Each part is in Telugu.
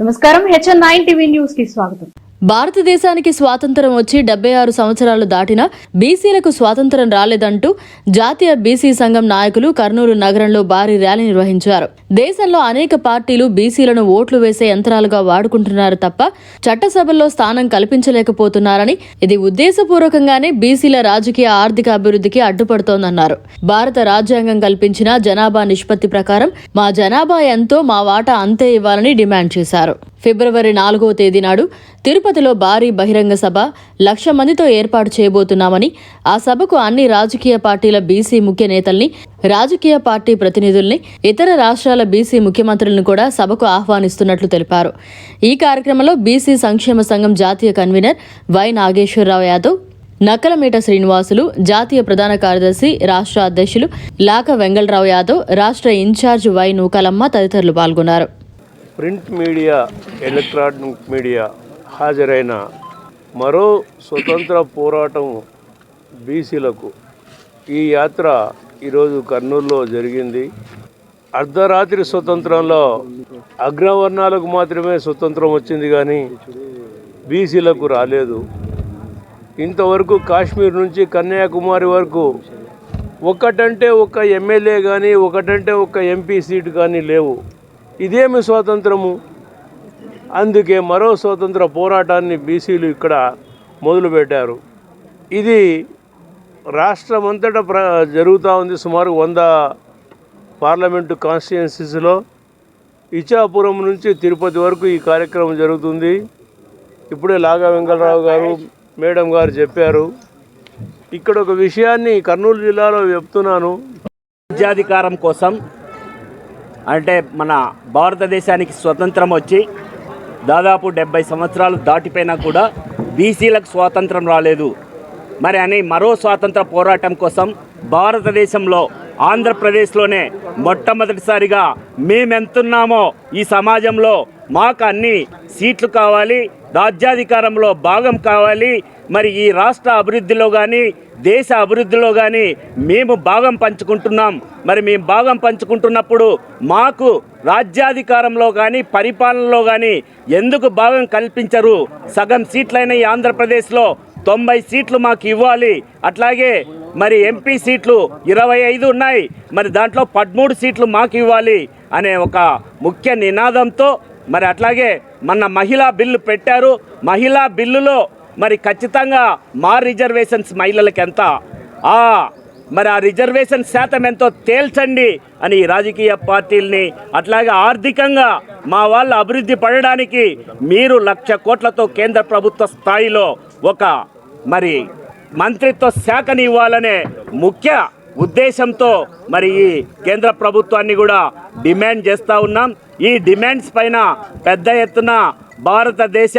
నమస్కారం. హెచ్ఎన్ నైన్ టీవీ న్యూస్కి స్వాగతం. భారతదేశానికి స్వాతంత్రం వచ్చి డెబ్బై ఆరు సంవత్సరాలు దాటినా బీసీలకు స్వాతంత్రం రాలేదంటూ జాతీయ బీసీ సంఘం నాయకులు కర్నూలు నగరంలో భారీ ర్యాలీ నిర్వహించారు. దేశంలో అనేక పార్టీలు బీసీలను ఓట్లు వేసే యంత్రాలుగా వాడుకుంటున్నారు తప్ప చట్టసభల్లో స్థానం కల్పించలేకపోతున్నారని ఇది ఉద్దేశపూర్వకంగానే బీసీల రాజకీయ ఆర్థిక అభివృద్ధికి అడ్డుపడుతోందన్నారు. భారత రాజ్యాంగం కల్పించిన జనాభా నిష్పత్తి ప్రకారం మా జనాభా ఎంతో మా వాటా అంతే ఇవ్వాలని డిమాండ్ చేశారు. ఫిబ్రవరి నాలుగో తేదీ నాడు తిరుపతిలో భారీ బహిరంగ సభ లక్ష మందితో ఏర్పాటు చేయబోతున్నామని ఆ సభకు అన్ని రాజకీయ పార్టీల బీసీ ముఖ్య నేతల్ని రాజకీయ పార్టీ ప్రతినిధుల్ని ఇతర రాష్ట్రాల బీసీ ముఖ్యమంత్రులను కూడా సభకు ఆహ్వానిస్తున్నట్లు తెలిపారు. ఈ కార్యక్రమంలో బీసీ సంక్షేమ సంఘం జాతీయ కన్వీనర్ వై నాగేశ్వరరావు యాదవ్ నక్కలమేట శ్రీనివాసులు జాతీయ ప్రధాన కార్యదర్శి రాష్ట్ర అధ్యక్షులు లాక వెంగళరావు యాదవ్ రాష్ట్ర ఇన్ఛార్జ్ వై నూకలమ్మ తదితరులు పాల్గొన్నారు. ప్రింట్ మీడియా ఎలక్ట్రానిక్ మీడియా హాజరైన మరో స్వతంత్ర పోరాటం బీసీలకు ఈ యాత్ర ఈరోజు కర్నూలులో జరిగింది. అర్ధరాత్రి స్వతంత్రంలో అగ్రవర్ణాలకు మాత్రమే స్వతంత్రం వచ్చింది కానీ బీసీలకు రాలేదు. ఇంతవరకు కాశ్మీర్ నుంచి కన్యాకుమారి వరకు ఒకటంటే ఒక ఎమ్మెల్యే కానీ ఒకటంటే ఒక ఎంపీ సీటు కానీ లేవు. ఇదేమి స్వాతంత్రము? అందుకే మరో స్వాతంత్ర పోరాటాన్ని బీసీలు ఇక్కడ మొదలుపెట్టారు. ఇది రాష్ట్రమంతటా ప్ర జరుగుతూ ఉంది సుమారు వంద పార్లమెంటు కాన్స్టిట్యున్సీస్లో. ఇచ్చాపురం నుంచి తిరుపతి వరకు ఈ కార్యక్రమం జరుగుతుంది. ఇప్పుడే లాగా వెంకటరావు గారు మేడం గారు చెప్పారు. ఇక్కడ ఒక విషయాన్ని కర్నూలు జిల్లాలో చెప్తున్నాను. రాజ్యాధికారం కోసం అంటే మన భారతదేశానికి స్వతంత్రం వచ్చి దాదాపు డెబ్బై సంవత్సరాలు దాటిపోయినా కూడా బీసీలకు స్వాతంత్రం రాలేదు. మరి అని మరో స్వాతంత్ర పోరాటం కోసం భారతదేశంలో ఆంధ్రప్రదేశ్లోనే మొట్టమొదటిసారిగా మేమెంతున్నామో ఈ సమాజంలో మాకు అన్ని సీట్లు కావాలి రాజ్యాధికారంలో భాగం కావాలి మరి ఈ రాష్ట్ర అభివృద్ధిలో కానీ దేశ అభివృద్ధిలో కానీ మేము భాగం పంచుకుంటున్నాం. మరి మేము భాగం పంచుకుంటున్నప్పుడు మాకు రాజ్యాధికారంలో కానీ పరిపాలనలో కానీ ఎందుకు భాగం కల్పించరు? సగం సీట్లైన ఈ ఆంధ్రప్రదేశ్లో తొంభై సీట్లు మాకు ఇవ్వాలి. అట్లాగే మరి ఎంపీ సీట్లు ఇరవై ఐదు ఉన్నాయి. మరి దాంట్లో పదమూడు సీట్లు మాకు ఇవ్వాలి అనే ఒక ముఖ్య నినాదంతో మరి అట్లాగే మన మహిళా బిల్లు పెట్టారు. మహిళా బిల్లులో మరి ఖచ్చితంగా మా రిజర్వేషన్స్ మహిళలకు ఎంత ఆ మరి ఆ రిజర్వేషన్ శాతం ఎంతో తేల్చండి అని రాజకీయ పార్టీల్ని అట్లాగే ఆర్థికంగా మా వాళ్ళ అభివృద్ధి పడడానికి మీరు లక్ష కోట్లతో కేంద్ర ప్రభుత్వ స్థాయిలో ఒక మరి మంత్రిత్వ శాఖని ఇవ్వాలనే ముఖ్య ఉద్దేశంతో మరి ఈ కేంద్ర ప్రభుత్వాన్ని కూడా డిమాండ్ చేస్తూ ఉన్నాం. ఈ డిమాండ్స్ పైన పెద్ద ఎత్తున భారతదేశ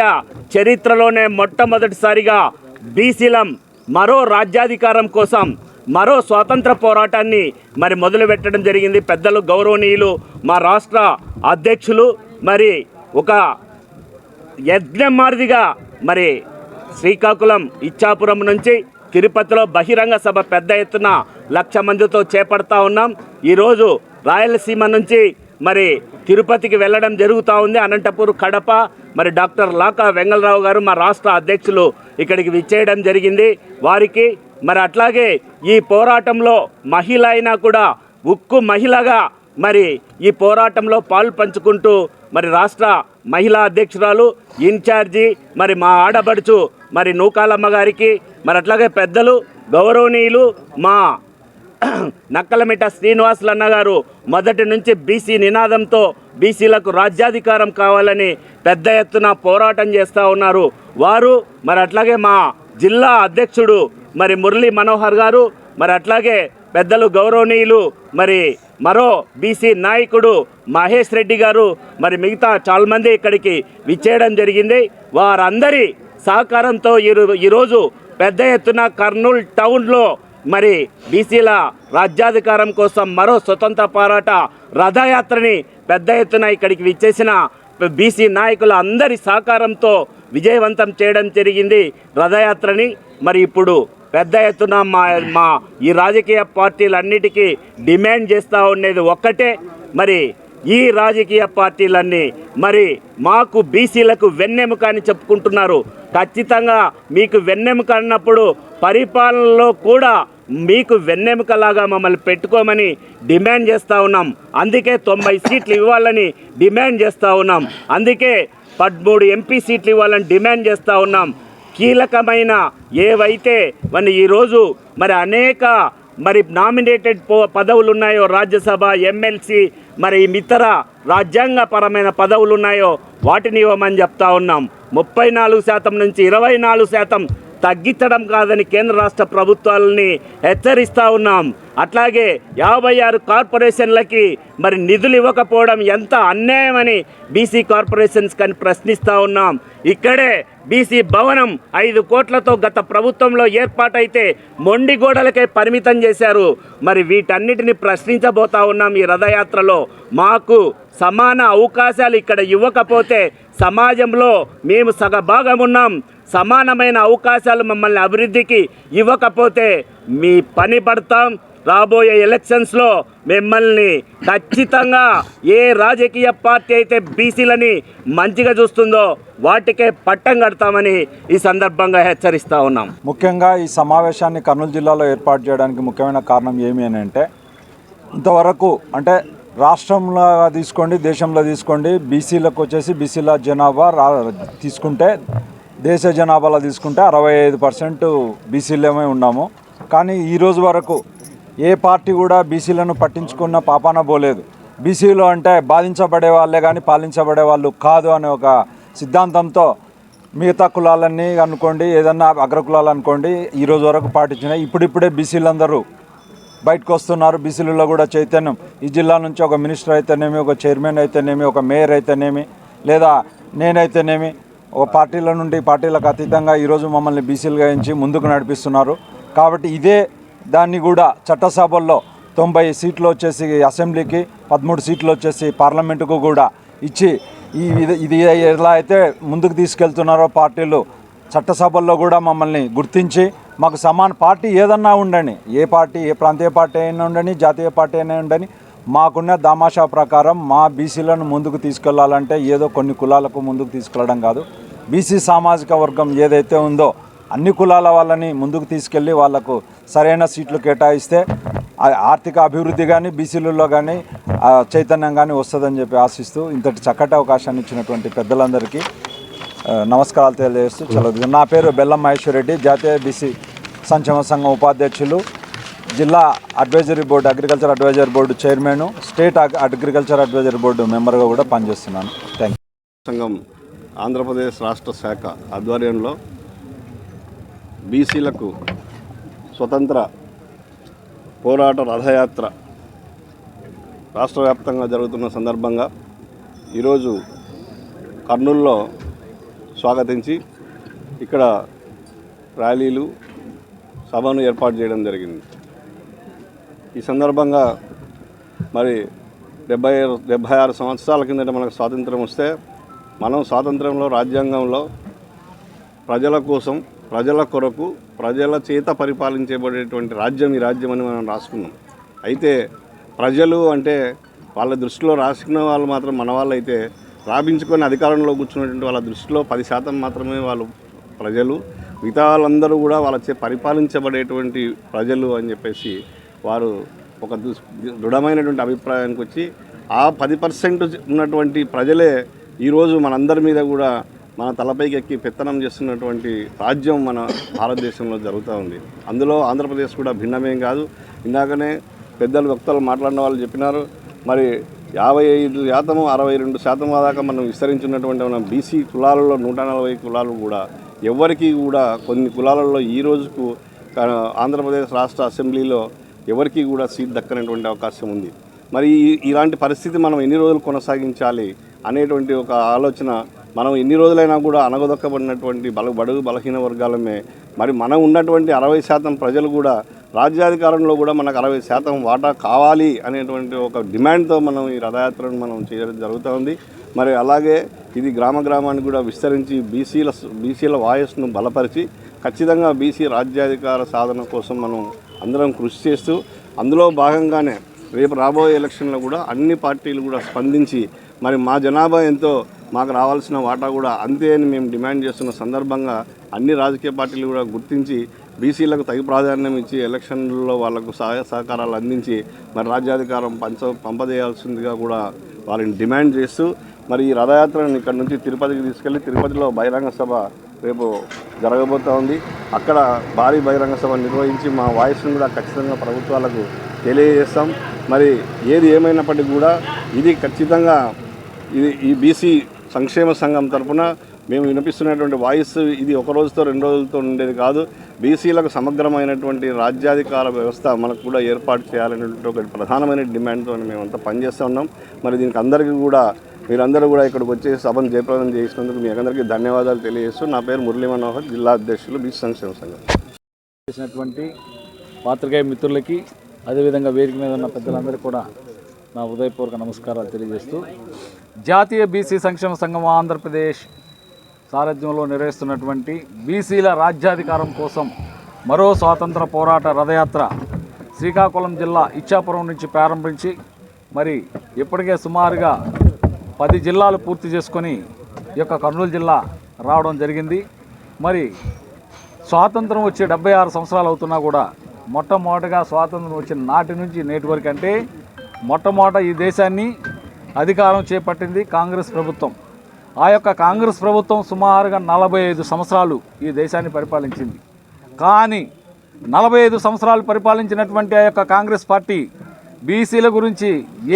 చరిత్రలోనే మొట్టమొదటిసారిగా బీసీలం మరో రాజ్యాధికారం కోసం మరో స్వాతంత్ర పోరాటాన్ని మరి మొదలుపెట్టడం జరిగింది. పెద్దలు గౌరవనీయులు మా రాష్ట్ర అధ్యక్షులు మరి ఒక యజ్ఞం మరి శ్రీకాకుళం ఇచ్చాపురం నుంచి తిరుపతిలో బహిరంగ సభ పెద్ద ఎత్తున లక్ష మందితో చేపడతా ఉన్నాం. ఈరోజు రాయలసీమ నుంచి మరి తిరుపతికి వెళ్ళడం జరుగుతూ ఉంది. అనంతపూర్ కడప మరి డాక్టర్ లాకా వెంగళరావు గారు మా రాష్ట్ర అధ్యక్షులు ఇక్కడికి విచ్చేయడం జరిగింది. వారికి మరి అట్లాగే ఈ పోరాటంలో మహిళ అయినా కూడా ఉక్కు మహిళగా మరి ఈ పోరాటంలో పాలు పంచుకుంటూ మరి రాష్ట్ర మహిళా అధ్యక్షురాలు ఇన్ఛార్జి మరి మా ఆడబడుచు మరి నూకాలమ్మ గారికి మరి అట్లాగే పెద్దలు గౌరవనీయులు మా నక్కలమిట శ్రీనివాసులు అన్నగారు మొదటి నుంచి బీసీ నినాదంతో బీసీలకు రాజ్యాధికారం కావాలని పెద్ద ఎత్తున పోరాటం చేస్తూ ఉన్నారు. వారు మరి అట్లాగే మా జిల్లా అధ్యక్షుడు మరి మురళీ మనోహర్ గారు మరి అట్లాగే పెద్దలు గౌరవనీయులు మరి మరో బీసీ నాయకుడు మహేష్ రెడ్డి గారు మరి మిగతా చాలా మంది ఇక్కడికి విచ్చేయడం జరిగింది. వారందరి సహకారంతో ఈరోజు పెద్ద ఎత్తున కర్నూలు టౌన్లో మరి బీసీల రాజ్యాధికారం కోసం మరో స్వతంత్ర పోరాట రథయాత్రని పెద్ద ఎత్తున ఇక్కడికి విచ్చేసిన బీసీ నాయకుల అందరి సహకారంతో విజయవంతం చేయడం జరిగింది రథయాత్రని. మరి ఇప్పుడు పెద్ద ఎత్తున మా మా ఈ రాజకీయ పార్టీలన్నిటికీ డిమాండ్ చేస్తూ ఉండేది ఒక్కటే. మరి ఈ రాజకీయ పార్టీలన్నీ మరి మాకు బీసీలకు వెన్నెముక అని చెప్పుకుంటున్నారు. ఖచ్చితంగా మీకు వెన్నెముక అన్నప్పుడు పరిపాలనలో కూడా మీకు వెన్నెముకలాగా మమ్మల్ని పెట్టుకోమని డిమాండ్ చేస్తూ ఉన్నాం. అందుకే తొంభై సీట్లు ఇవ్వాలని డిమాండ్ చేస్తూ ఉన్నాం. అందుకే పదమూడు ఎంపీ సీట్లు ఇవ్వాలని డిమాండ్ చేస్తూ ఉన్నాం. కీలకమైన ఏవైతే మరి ఈరోజు మరి అనేక మరి నామినేటెడ్ పో పదవులు ఉన్నాయో రాజ్యసభ ఎమ్మెల్సీ మరి ఇతర రాజ్యాంగపరమైన పదవులు ఉన్నాయో వాటిని ఇవ్వమని చెప్తా ఉన్నాం. ముప్పై నాలుగు శాతం నుంచి ఇరవై నాలుగు శాతం తగ్గించడం కాదని కేంద్ర రాష్ట్ర ప్రభుత్వాలని హెచ్చరిస్తూ ఉన్నాం. అట్లాగే యాభై ఆరు కార్పొరేషన్లకి మరి నిధులు ఇవ్వకపోవడం ఎంత అన్యాయమని బీసీ కార్పొరేషన్స్ కానీ ప్రశ్నిస్తూ ఉన్నాం. ఇక్కడే బీసీ భవనం ఐదు కోట్లతో గత ప్రభుత్వంలో ఏర్పాటైతే మొండి గోడలకే పరిమితం చేశారు. మరి వీటన్నిటిని ప్రశ్నించబోతా ఉన్నాం ఈ రథయాత్రలో. మాకు సమాన అవకాశాలు ఇక్కడ ఇవ్వకపోతే సమాజంలో మేము సగభాగం ఉన్నాం. సమానమైన అవకాశాలు మమ్మల్ని అభివృద్ధికి ఇవ్వకపోతే మీ పని పడతాం. రాబోయే ఎలక్షన్స్లో మిమ్మల్ని ఖచ్చితంగా ఏ రాజకీయ పార్టీ అయితే బీసీలని మంచిగా చూస్తుందో వాటికే పట్టం కడతామని ఈ సందర్భంగా హెచ్చరిస్తూ ఉన్నాం. ముఖ్యంగా ఈ సమావేశాన్ని కర్నూలు జిల్లాలో ఏర్పాటు చేయడానికి ముఖ్యమైన కారణం ఏమి అని అంటే ఇంతవరకు అంటే రాష్ట్రంలో తీసుకోండి దేశంలో తీసుకోండి బీసీలకు వచ్చేసి బీసీల జనాభా రా తీసుకుంటే దేశ జనాభాలో తీసుకుంటే అరవై ఐదు పర్సెంట్ బీసీలమే ఉన్నాము. కానీ ఈరోజు వరకు ఏ పార్టీ కూడా బీసీలను పట్టించుకున్న పాపాన పోలేదు. బీసీలు అంటే బాధించబడే వాళ్ళే కానీ పాలించబడే వాళ్ళు కాదు అనే ఒక సిద్ధాంతంతో మిగతా కులాలన్నీ అనుకోండి ఏదన్నా అగ్రకులాలు అనుకోండి ఈ రోజు వరకు పాటించినాయి ఇప్పుడిప్పుడే బీసీలందరూ బయటకు వస్తున్నారు. బీసీలలో కూడా చైతన్యం. ఈ జిల్లా నుంచి ఒక మినిస్టర్ అయితేనేమి ఒక చైర్మన్ అయితేనేమి ఒక మేయర్ అయితేనేమి లేదా నేనైతేనేమి ఒక పార్టీల నుండి పార్టీలకు అతీతంగా ఈరోజు మమ్మల్ని బీసీలుగా ఎంచి ముందుకు నడిపిస్తున్నారు. కాబట్టి ఇదే దాన్ని కూడా చట్టసభల్లో తొంభై సీట్లు వచ్చేసి అసెంబ్లీకి పదమూడు సీట్లు వచ్చేసి పార్లమెంటుకు కూడా ఇచ్చి ఈ ఇది- ఇది ఎలా అయితే ముందుకు తీసుకెళ్తున్నారో పార్టీలు చట్టసభల్లో కూడా మమ్మల్ని గుర్తించి మాకు సమాన పార్టీ ఏదన్నా ఉండని ఏ పార్టీ ఏ ప్రాంతీయ పార్టీ అయినా ఉండని జాతీయ పార్టీ అయినా ఉండని మాకున్న దామాషా ప్రకారం మా బీసీలను ముందుకు తీసుకెళ్ళాలంటే ఏదో కొన్ని కులాలకు ముందుకు తీసుకెళ్ళడం కాదు. బీసీ సామాజిక వర్గం ఏదైతే ఉందో అన్ని కులాల వాళ్ళని ముందుకు తీసుకెళ్ళి వాళ్ళకు సరైన సీట్లు కేటాయిస్తే ఆర్థిక అభివృద్ధి కానీ బీసీలలో కానీ చైతన్యం కానీ వస్తుందని చెప్పి ఆశిస్తూ ఇంతటి చక్కటి అవకాశాన్ని ఇచ్చినటువంటి పెద్దలందరికీ నమస్కారాలు తెలియజేస్తూ చదువు నా పేరు బెల్లం మహేశ్వరరెడ్డి జాతీయ బీసీ సంక్షేమ సంఘం ఉపాధ్యక్షులు జిల్లా advisory board agriculture advisory board chairman state agriculture advisory board మెంబర్గా కూడా పనిచేస్తున్నాను. థ్యాంక్ యూ సంఘం ఆంధ్రప్రదేశ్ రాష్ట్ర శాఖ ఆధ్వర్యంలో బీసీలకు స్వతంత్ర పోరాట రథయాత్ర రాష్ట్ర వ్యాప్తంగా జరుగుతున్న సందర్భంగా ఈరోజు కర్నూల్లో స్వాగతించి ఇక్కడ ర్యాలీలు సభను ఏర్పాటు చేయడం జరిగింది. ఈ సందర్భంగా మరి డెబ్బై డెబ్బై ఆరు సంవత్సరాల కిందట మనకు స్వాతంత్రం వస్తే మనం స్వాతంత్రంలో రాజ్యాంగంలో ప్రజల కోసం ప్రజల కొరకు ప్రజల చేత పరిపాలించబడేటువంటి రాజ్యం ఈ రాజ్యం అని మనం రాసుకున్నాం. అయితే ప్రజలు అంటే వాళ్ళ దృష్టిలో రాసుకున్న వాళ్ళు మాత్రం మన వాళ్ళు అయితే రాబించుకొని అధికారంలో కూర్చున్నటువంటి వాళ్ళ దృష్టిలో పది శాతం మాత్రమే వాళ్ళు ప్రజలు. మిగతా వాళ్ళందరూ కూడా వాళ్ళచే పరిపాలించబడేటువంటి ప్రజలు అని చెప్పేసి వారు ఒక దృఢమైనటువంటి అభిప్రాయానికి వచ్చి ఆ పది పర్సెంట్ ఉన్నటువంటి ప్రజలే ఈరోజు మనందరి మీద కూడా మన తలపైకి ఎక్కి పెత్తనం చేస్తున్నటువంటి రాజ్యం మన భారతదేశంలో జరుగుతూ ఉంది. అందులో ఆంధ్రప్రదేశ్ కూడా భిన్నమేం కాదు. ఇందాకనే పెద్దలు వక్తలు మాట్లాడిన వాళ్ళు చెప్పినారు మరి యాభై ఐదు శాతము అరవై రెండు శాతం దాకా మనం విస్తరించినటువంటి మన బీసీ కులాలలో నూట నలభై కులాలు కూడా ఎవరికి కూడా కొన్ని కులాలలో ఈ రోజుకు ఆంధ్రప్రదేశ్ రాష్ట్ర అసెంబ్లీలో ఎవరికి కూడా సీట్ దక్కనటువంటి అవకాశం ఉంది. మరి ఈ- ఇలాంటి పరిస్థితి మనం ఎన్ని రోజులు కొనసాగించాలి? అనేటువంటి ఒక ఆలోచన మనం ఎన్ని రోజులైనా కూడా అనగదొక్కబడినటువంటి బల బడుగు బలహీన వర్గాలమే. మరి మనం ఉన్నటువంటి అరవై శాతం ప్రజలు కూడా రాజ్యాధికారంలో కూడా మనకు అరవై శాతం వాటా కావాలి అనేటువంటి ఒక డిమాండ్తో మనం ఈ రథయాత్రను మనం చేయడం జరుగుతూ ఉంది. మరి అలాగే ఇది గ్రామ గ్రామానికి కూడా విస్తరించి బీసీల బీసీల వాయస్ను బలపరిచి ఖచ్చితంగా బీసీ రాజ్యాధికార సాధన కోసం మనం అందరం కృషి చేస్తూ అందులో భాగంగానే రేపు రాబోయే ఎలక్షన్లో కూడా అన్ని పార్టీలు కూడా స్పందించి మరి మా జనాభా ఎంతో మాకు రావాల్సిన వాటా కూడా అంతే అని మేము డిమాండ్ చేస్తున్న సందర్భంగా అన్ని రాజకీయ పార్టీలు కూడా గుర్తించి బీసీలకు తగు ప్రాధాన్యం ఇచ్చి ఎలక్షన్లలో వాళ్ళకు సహాయ సహకారాలు అందించి మరి రాజ్యాధికారం పంచ పంపజేయాల్సిందిగా కూడా వాళ్ళని డిమాండ్ చేస్తూ మరి ఈ రథయాత్రను ఇక్కడ నుంచి తిరుపతికి తీసుకెళ్ళి తిరుపతిలో బహిరంగ సభ రేపు జరగబోతూ ఉంది. అక్కడ భారీ బహిరంగ సభ నిర్వహించి మా వాయిస్ను కూడా ఖచ్చితంగా ప్రభుత్వాలకు తెలియజేస్తాం. మరి ఏది ఏమైనప్పటికీ కూడా ఇది ఖచ్చితంగా ఇది ఈ బీసీ సంక్షేమ సంఘం తరఫున మేము వినిపిస్తున్నటువంటి వాయిస్ ఇది ఒక రోజుతో రెండు రోజులతో ఉండేది కాదు. బీసీలకు సమగ్రమైనటువంటి రాజ్యాధికార వ్యవస్థ మనకు కూడా ఏర్పాటు చేయాలనేటువంటి ఒక ప్రధానమైన డిమాండ్తో మేమంతా పనిచేస్తూ ఉన్నాం. మరి దీనికి అందరికీ కూడా మీరందరూ కూడా ఇక్కడికి వచ్చి సభను జయప్రదం చేసినందుకు మీ అందరికీ ధన్యవాదాలు తెలియజేస్తూ నా పేరు మురళీ మనోహర్ జిల్లా అధ్యక్షులు బీసీ సంక్షేమ సంఘం. చేసినటువంటి పాత్రికేయ మిత్రులకి అదేవిధంగా వేదిక మీద ఉన్న పెద్దలందరికీ కూడా నా ఉదయపూర్వక నమస్కారాలు తెలియజేస్తూ జాతీయ బీసీ సంక్షేమ సంఘం ఆంధ్రప్రదేశ్ సారథ్యంలో నిర్వహిస్తున్నటువంటి బీసీల రాజ్యాధికారం కోసం మరో స్వాతంత్ర పోరాట రథయాత్ర శ్రీకాకుళం జిల్లా ఇచ్చాపురం నుంచి ప్రారంభించి మరి ఇప్పటికే సుమారుగా పది జిల్లాలు పూర్తి చేసుకొని ఈ యొక్క కర్నూలు జిల్లా రావడం జరిగింది. మరి స్వాతంత్రం వచ్చి డెబ్బై ఆరు సంవత్సరాలు అవుతున్నా కూడా మొట్టమొదటిగా స్వాతంత్రం వచ్చిన నాటి నుంచి నేటి వరకు అంటే మొట్టమొదట ఈ దేశాన్ని అధికారం చేపట్టింది కాంగ్రెస్ ప్రభుత్వం. ఆ యొక్క కాంగ్రెస్ ప్రభుత్వం సుమారుగా నలభై ఐదు సంవత్సరాలు ఈ దేశాన్ని పరిపాలించింది. కానీ నలభై ఐదు సంవత్సరాలు పరిపాలించినటువంటి ఆ యొక్క కాంగ్రెస్ పార్టీ బీసీల గురించి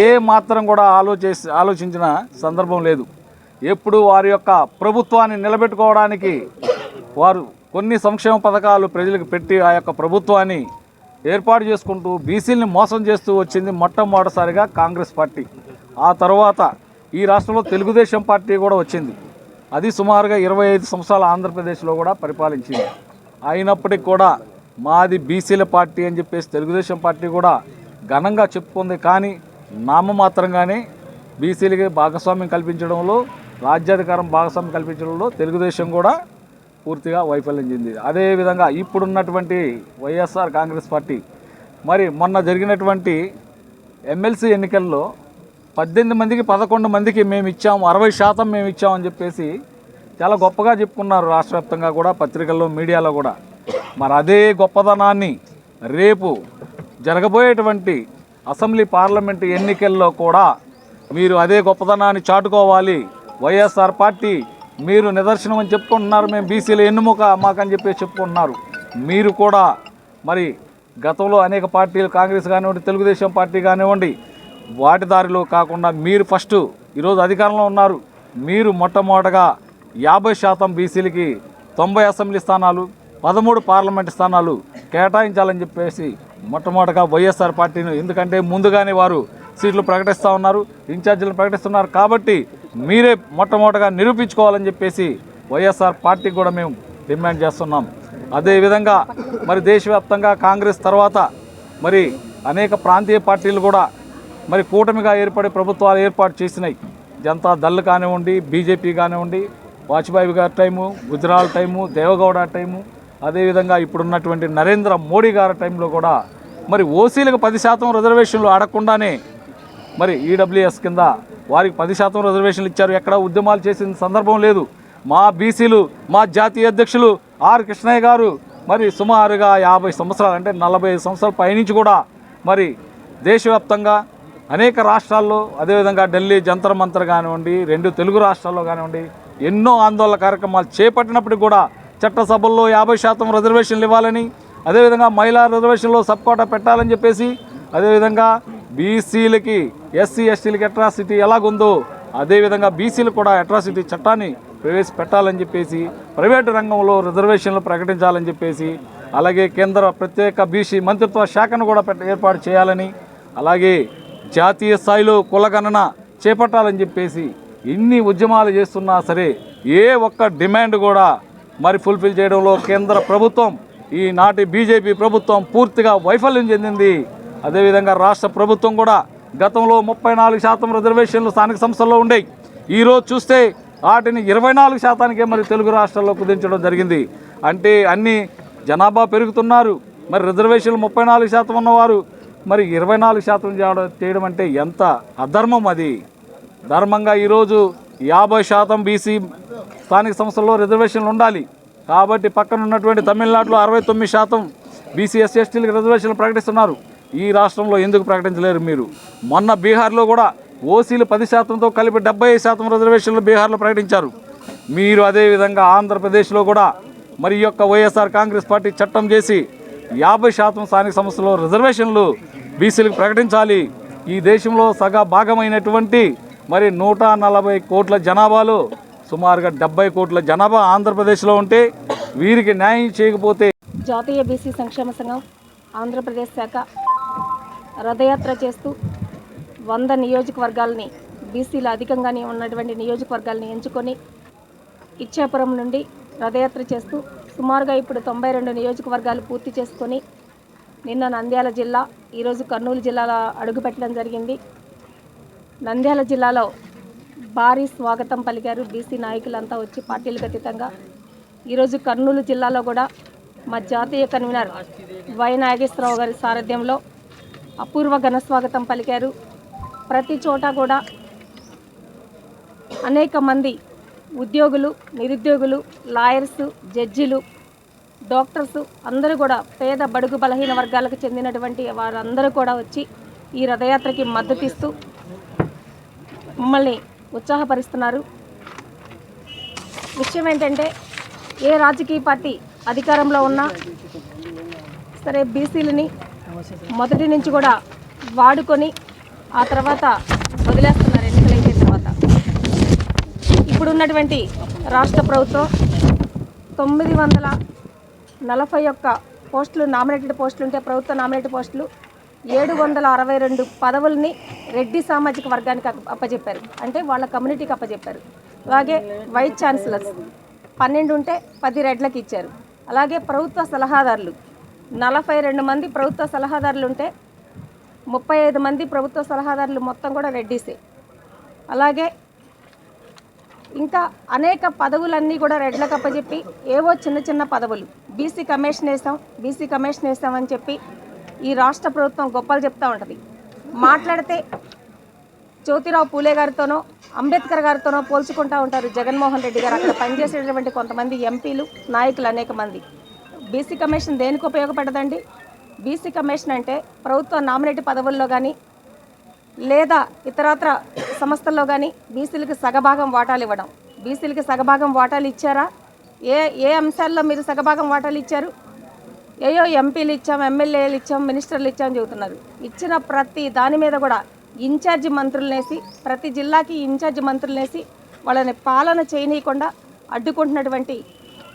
ఏ మాత్రం కూడా ఆలోచి ఆలోచించిన సందర్భం లేదు. ఎప్పుడు వారి యొక్క ప్రభుత్వాన్ని నిలబెట్టుకోవడానికి వారు కొన్ని సంక్షేమ పథకాలు ప్రజలకు పెట్టి ఆ యొక్క ప్రభుత్వాన్ని ఏర్పాటు చేసుకుంటూ బీసీలని మోసం చేస్తూ వచ్చింది మొట్టమొదటిసారిగా కాంగ్రెస్ పార్టీ. ఆ తర్వాత ఈ రాష్ట్రంలో తెలుగుదేశం పార్టీ కూడా వచ్చింది. అది సుమారుగా ఇరవై ఐదు సంవత్సరాల ఆంధ్రప్రదేశ్లో కూడా పరిపాలించింది. అయినప్పటికీ కూడా మాది బీసీల పార్టీ అని చెప్పేసి తెలుగుదేశం పార్టీ కూడా ఘనంగా చెప్పుకుంది. కానీ నామమాత్రంగానే బీసీలకి భాగస్వామ్యం కల్పించడంలో రాజ్యాధికారం భాగస్వామ్యం కల్పించడంలో తెలుగుదేశం కూడా పూర్తిగా వైఫల్యం చెందింది. అదేవిధంగా ఇప్పుడున్నటువంటి వైఎస్ఆర్ కాంగ్రెస్ పార్టీ మరి మొన్న జరిగినటువంటి ఎమ్మెల్సీ ఎన్నికల్లో పద్దెనిమిది మందికి పదకొండు మందికి మేము ఇచ్చాము అరవై శాతం మేము ఇచ్చామని చెప్పేసి చాలా గొప్పగా చెప్పుకున్నారు రాష్ట్ర వ్యాప్తంగా కూడా పత్రికల్లో మీడియాలో కూడా. మరి అదే గొప్పదనాన్ని రేపు జరగబోయేటువంటి అసెంబ్లీ పార్లమెంటు ఎన్నికల్లో కూడా మీరు అదే గొప్పదనాన్ని చాటుకోవాలి. వైఎస్ఆర్ పార్టీ మీరు నిదర్శనం అని చెప్పుకుంటున్నారు. మేము బీసీలు ఎన్నుముక మాకని చెప్పేసి చెప్పుకుంటున్నారు. మీరు కూడా మరి గతంలో అనేక పార్టీలు కాంగ్రెస్ కానివ్వండి తెలుగుదేశం పార్టీ కానివ్వండి వాటి దారిలో కాకుండా మీరు ఫస్ట్ ఈరోజు అధికారంలో ఉన్నారు. మీరు మొట్టమొదటగా యాభై శాతం బీసీలకి తొంభై అసెంబ్లీ స్థానాలు పదమూడు పార్లమెంట్ స్థానాలు కేటాయించాలని చెప్పేసి మొట్టమొదటగా వైఎస్ఆర్ పార్టీని ఎందుకంటే ముందుగానే వారు సీట్లు ప్రకటిస్తూ ఉన్నారు ఇన్ఛార్జీలను ప్రకటిస్తున్నారు. కాబట్టి మీరే మొట్టమొదటగా నిరూపించుకోవాలని చెప్పేసి వైఎస్ఆర్ పార్టీకి కూడా మేము డిమాండ్ చేస్తున్నాం. అదేవిధంగా మరి దేశవ్యాప్తంగా కాంగ్రెస్ తర్వాత మరి అనేక ప్రాంతీయ పార్టీలు కూడా మరి కూటమిగా ఏర్పడి ప్రభుత్వాలు ఏర్పాటు చేసినాయి. జనతా దళ్ కానివ్వండి బీజేపీ కానివ్వండి వాజ్పేయి గారి time Gujral time Deve Gowda time అదేవిధంగా ఇప్పుడున్నటువంటి నరేంద్ర మోడీ గారి టైంలో కూడా మరి ఓసీలకు పది శాతం రిజర్వేషన్లు అడగకుండానే మరి ఈడబ్ల్యూఎస్ కింద వారికి పది శాతం రిజర్వేషన్లు ఇచ్చారు. ఎక్కడ ఉద్యమాలు చేసిన సందర్భం లేదు. మా బీసీలు మా జాతీయ అధ్యక్షులు ఆర్ కృష్ణయ్య గారు మరి సుమారుగా యాభై సంవత్సరాలు అంటే నలభై సంవత్సరాల పైనుంచి కూడా మరి దేశవ్యాప్తంగా అనేక రాష్ట్రాల్లో అదేవిధంగా ఢిల్లీ జంతర్ మంతర్ కానివ్వండి రెండు తెలుగు రాష్ట్రాల్లో కానివ్వండి ఎన్నో ఆందోళన కార్యక్రమాలు చేపట్టినప్పటికీ కూడా చట్టసభల్లో యాభై శాతం రిజర్వేషన్లు ఇవ్వాలని అదేవిధంగా మహిళా రిజర్వేషన్లో సబ్ కోటా పెట్టాలని చెప్పేసి అదేవిధంగా బీసీలకి ఎస్సీ ఎస్టీలకి అట్రాసిటీ ఎలాగుందో అదేవిధంగా బీసీలు కూడా అట్రాసిటీ చట్టాన్ని ప్రవేశపెట్టాలని చెప్పేసి ప్రైవేటు రంగంలో రిజర్వేషన్లు ప్రకటించాలని చెప్పేసి అలాగే కేంద్ర ప్రత్యేక బీసీ మంత్రిత్వ శాఖను కూడా ఏర్పాటు చేయాలని అలాగే జాతీయ స్థాయిలో కులగణన చేపట్టాలని చెప్పేసి ఎన్ని ఉద్యమాలు చేస్తున్నా సరే ఏ ఒక్క డిమాండ్ కూడా మరి ఫుల్ఫిల్ చేయడంలో కేంద్ర ప్రభుత్వం ఈనాటి బీజేపీ ప్రభుత్వం పూర్తిగా వైఫల్యం చెందింది. అదేవిధంగా రాష్ట్ర ప్రభుత్వం కూడా గతంలో ముప్పై నాలుగు శాతం రిజర్వేషన్లు స్థానిక సంస్థల్లో ఉండేవి ఈరోజు చూస్తే వాటిని ఇరవై నాలుగు శాతానికే మరి తెలుగు రాష్ట్రాల్లో కుదించడం జరిగింది. అంటే అన్ని జనాభా పెరుగుతున్నారు. మరి రిజర్వేషన్లు ముప్పై నాలుగు శాతం ఉన్నవారు మరి ఇరవై నాలుగు శాతం చేయడం అంటే ఎంత అధర్మం అది. ధర్మంగా ఈరోజు యాభై శాతం బీసీ స్థానిక సంస్థల్లో రిజర్వేషన్లు ఉండాలి. కాబట్టి పక్కన ఉన్నటువంటి తమిళనాడులో అరవై తొమ్మిది శాతం బీసీ ఎస్సీ ఎస్టీలకు రిజర్వేషన్లు ప్రకటిస్తున్నారు. ఈ రాష్ట్రంలో ఎందుకు ప్రకటించలేరు మీరు? మొన్న బీహార్లో కూడా ఓసీలు పది శాతంతో కలిపి డెబ్బై శాతం రిజర్వేషన్లు బీహార్లో ప్రకటించారు. మీరు అదేవిధంగా ఆంధ్రప్రదేశ్లో కూడా మరి యొక్క వైఎస్ఆర్ కాంగ్రెస్ పార్టీ చట్టం చేసి యాభై శాతం స్థానిక సంస్థలో రిజర్వేషన్లు బీసీలకు ప్రకటించాలి. ఈ దేశంలో సగ భాగమైనటువంటి మరి నూట నలభై కోట్ల జనాభాలో సుమారుగా డెబ్బై కోట్ల జనాభా ఆంధ్రప్రదేశ్లో ఉంటే వీరికి న్యాయం చేయకపోతే జాతీయ బీసీ సంక్షేమ సంఘం ఆంధ్రప్రదేశ్ శాఖ రథయాత్ర చేస్తూ వంద నియోజకవర్గాలని బీసీలు అధికంగానే ఉన్నటువంటి నియోజకవర్గాలని ఎంచుకొని ఇచ్చాపురం నుండి రథయాత్ర చేస్తూ సుమారుగా ఇప్పుడు తొంభై రెండు నియోజకవర్గాలు పూర్తి చేసుకొని నిన్న నంద్యాల జిల్లా ఈరోజు కర్నూలు జిల్లాలో అడుగుపెట్టడం జరిగింది. నంద్యాల జిల్లాలో భారీ స్వాగతం పలికారు బీసీ నాయకులంతా వచ్చి పార్టీలకు అతీతంగా. ఈరోజు కర్నూలు జిల్లాలో కూడా మా జాతీయ కన్వీనర్ వై నాగేశ్వరరావు గారి సారథ్యంలో అపూర్వ ఘన స్వాగతం పలికారు. ప్రతి చోట కూడా అనేక మంది ఉద్యోగులు నిరుద్యోగులు లాయర్స్ జడ్జిలు డాక్టర్స్ అందరూ కూడా పేద బడుగు బలహీన వర్గాలకు చెందినటువంటి వారందరూ కూడా వచ్చి ఈ రథయాత్రకి మద్దతిస్తూ మమ్మల్ని ఉత్సాహపరుస్తున్నారు. విషయం ఏంటంటే ఏ రాజకీయ పార్టీ అధికారంలో ఉన్నా సరే బీసీలని మొదటి నుంచి కూడా వాడుకొని ఆ తర్వాత వదిలేస్తున్నారు ఎన్నికలైన తర్వాత. ఇప్పుడున్నటువంటి రాష్ట్ర ప్రభుత్వం తొమ్మిది వందల నలభై ఒక్క పోస్టులు నామినేటెడ్ పోస్టులు ఉంటే ప్రభుత్వ నామినేటెడ్ పోస్టులు ఏడు వందల అరవై రెండు పదవుల్ని రెడ్డి సామాజిక వర్గానికి అప్పచెప్పారు అంటే వాళ్ళ కమ్యూనిటీకి అప్పచెప్పారు అలాగే వైస్ ఛాన్సలర్స్ పన్నెండు ఉంటే పది రెడ్లకు ఇచ్చారు. అలాగే ప్రభుత్వ సలహాదారులు నలభై రెండు మంది ప్రభుత్వ సలహాదారులు ఉంటే ముప్పై ఐదు మంది ప్రభుత్వ సలహాదారులు మొత్తం కూడా రెడ్డిసే. అలాగే ఇంకా అనేక పదవులన్నీ కూడా రెడ్లకు అప్పచెప్పి ఏవో చిన్న చిన్న పదవులు. బీసీ కమిషన్ వేసాం బీసీ కమిషన్ వేసామని అని చెప్పి ఈ రాష్ట్ర ప్రభుత్వం గొప్పలు చెప్తూ ఉంటుంది. మాట్లాడితే జ్యోతిరావు పూలే గారితోనో అంబేద్కర్ గారితోనో పోల్చుకుంటూ ఉంటారు జగన్మోహన్ రెడ్డి గారు. అక్కడ పనిచేసేటటువంటి కొంతమంది ఎంపీలు నాయకులు అనేక మంది. బీసీ కమిషన్ దేనికి ఉపయోగపడదండి? బీసీ కమిషన్ అంటే ప్రభుత్వ నామినేట్ పదవుల్లో కానీ లేదా ఇతరత్ర సంస్థల్లో కానీ బీసీలకు సగభాగం వాటాలు ఇవ్వడం. బీసీలకి సగభాగం వాటాలు ఇచ్చారా? ఏ ఏ అంశాల్లో మీరు సగభాగం వాటాలు ఇచ్చారు? ఏయో ఎంపీలు ఇచ్చాం ఎమ్మెల్యేలు ఇచ్చాం మినిస్టర్లు ఇచ్చాం చెబుతున్నారు. ఇచ్చిన ప్రతి దాని మీద కూడా ఇన్ఛార్జి మంత్రులనేసి ప్రతి జిల్లాకి ఇన్ఛార్జి మంత్రులనేసి వాళ్ళని పాలన చేయనీయకుండా అడ్డుకుంటున్నటువంటి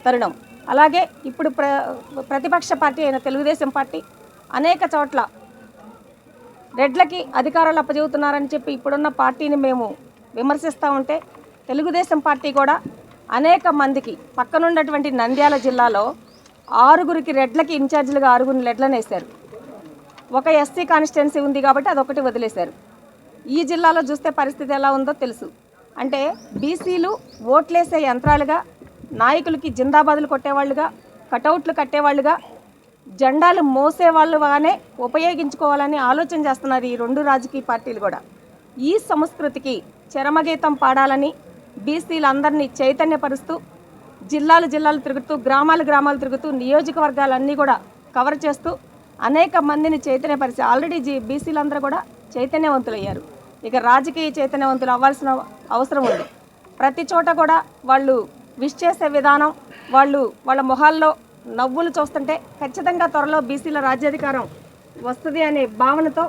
తరుణం. అలాగే ఇప్పుడు ప్ర ప్రతిపక్ష పార్టీ అయిన తెలుగుదేశం పార్టీ అనేక చోట్ల రెడ్లకి అధికారాలు అప్పచెబుతున్నారని చెప్పి ఇప్పుడున్న పార్టీని మేము విమర్శిస్తూ ఉంటే తెలుగుదేశం పార్టీ కూడా అనేక మందికి పక్కనున్నటువంటి నంద్యాల జిల్లాలో ఆరుగురికి రెడ్లకి ఇన్ఛార్జీలుగా ఆరుగురిని రెడ్లను వేశారు. ఒక ఎస్సీ కాన్స్టిట్యున్సీ ఉంది కాబట్టి అదొకటి వదిలేశారు. ఈ జిల్లాలో చూస్తే పరిస్థితి ఎలా ఉందో తెలుసు. అంటే బీసీలు ఓట్లేసే యంత్రాలుగా నాయకులకి జిందాబాదులు కొట్టేవాళ్ళుగా కటౌట్లు కట్టేవాళ్ళుగా జెండాలు మోసేవాళ్ళుగానే ఉపయోగించుకోవాలని ఆలోచన చేస్తున్నారు ఈ రెండు రాజకీయ పార్టీలు కూడా. ఈ సంస్కృతికి చరమగీతం పాడాలని బీసీలందరినీ చైతన్యపరుస్తూ జిల్లాలు జిల్లాలు తిరుగుతూ గ్రామాలు గ్రామాలు తిరుగుతూ నియోజకవర్గాలన్నీ కూడా కవర్ చేస్తూ అనేక మందిని చైతన్యపరిచి ఆల్రెడీ జీ బీసీలందరూ కూడా చైతన్యవంతులయ్యారు. ఇక రాజకీయ చైతన్యవంతులు అవ్వాల్సిన అవసరం ఉంది. ప్రతి చోట కూడా వాళ్ళు విష్ చేసే విధానం వాళ్ళు వాళ్ళ మొహాల్లో నవ్వులు చూస్తుంటే ఖచ్చితంగా త్వరలో బీసీల రాజ్యాధికారం వస్తుంది అనే భావనతో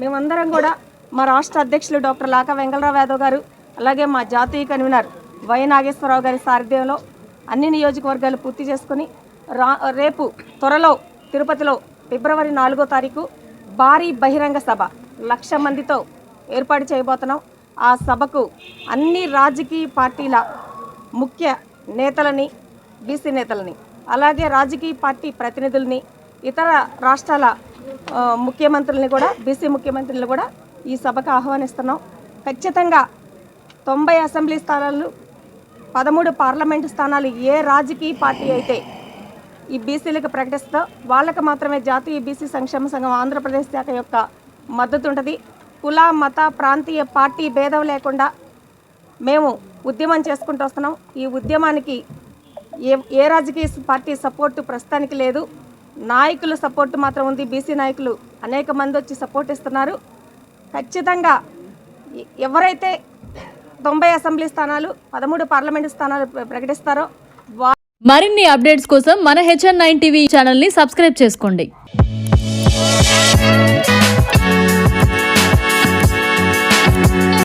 మేమందరం కూడా మా రాష్ట్ర అధ్యక్షులు డాక్టర్ లాకా వెంకటరావు యాదవ్ గారు అలాగే మా జాతీయ కన్వీనర్ వై నాగేశ్వరరావు గారి సారథ్యంలో అన్ని నియోజకవర్గాలు పూర్తి చేసుకుని రా రేపు త్వరలో తిరుపతిలో ఫిబ్రవరి నాలుగో తారీఖు భారీ బహిరంగ సభ. లక్ష మందితో ఏర్పాటు చేయబోతున్నాం. ఆ సభకు అన్ని రాజకీయ పార్టీల ముఖ్య నేతలని బీసీ నేతలని అలాగే రాజకీయ పార్టీ ప్రతినిధుల్ని ఇతర రాష్ట్రాల ముఖ్యమంత్రుల్ని కూడా బీసీ ముఖ్యమంత్రులను కూడా ఈ సభకు ఆహ్వానిస్తున్నాం. ఖచ్చితంగా తొంభై అసెంబ్లీ స్థానాలు పదమూడు పార్లమెంటు స్థానాలు ఏ రాజకీయ పార్టీ అయితే ఈ బీసీలకు ప్రకటిస్తా వాళ్ళకు మాత్రమే జాతీయ బీసీ సంక్షేమ సంఘం ఆంధ్రప్రదేశ్ శాఖ యొక్క మద్దతు ఉంటుంది. కుల మత ప్రాంతీయ పార్టీ భేదం లేకుండా మేము ఉద్యమం చేసుకుంటూ వస్తున్నాం. ఈ ఉద్యమానికి ఏ ఏ రాజకీయ పార్టీ సపోర్టు ప్రస్తుతానికి లేదు. నాయకుల సపోర్టు మాత్రం ఉంది. బీసీ నాయకులు అనేక మంది వచ్చి సపోర్ట్ ఇస్తున్నారు. ఖచ్చితంగా ఎవరైతే తొంభై అసెంబ్లీ స్థానాలు పదమూడు పార్లమెంటు స్థానాలు ప్రకటిస్తారో వా మరిన్ని అప్డేట్స్ కోసం మన హెచ్ఎన్ నైన్ టీవీ ఛానల్ని సబ్స్క్రైబ్ చేసుకోండి.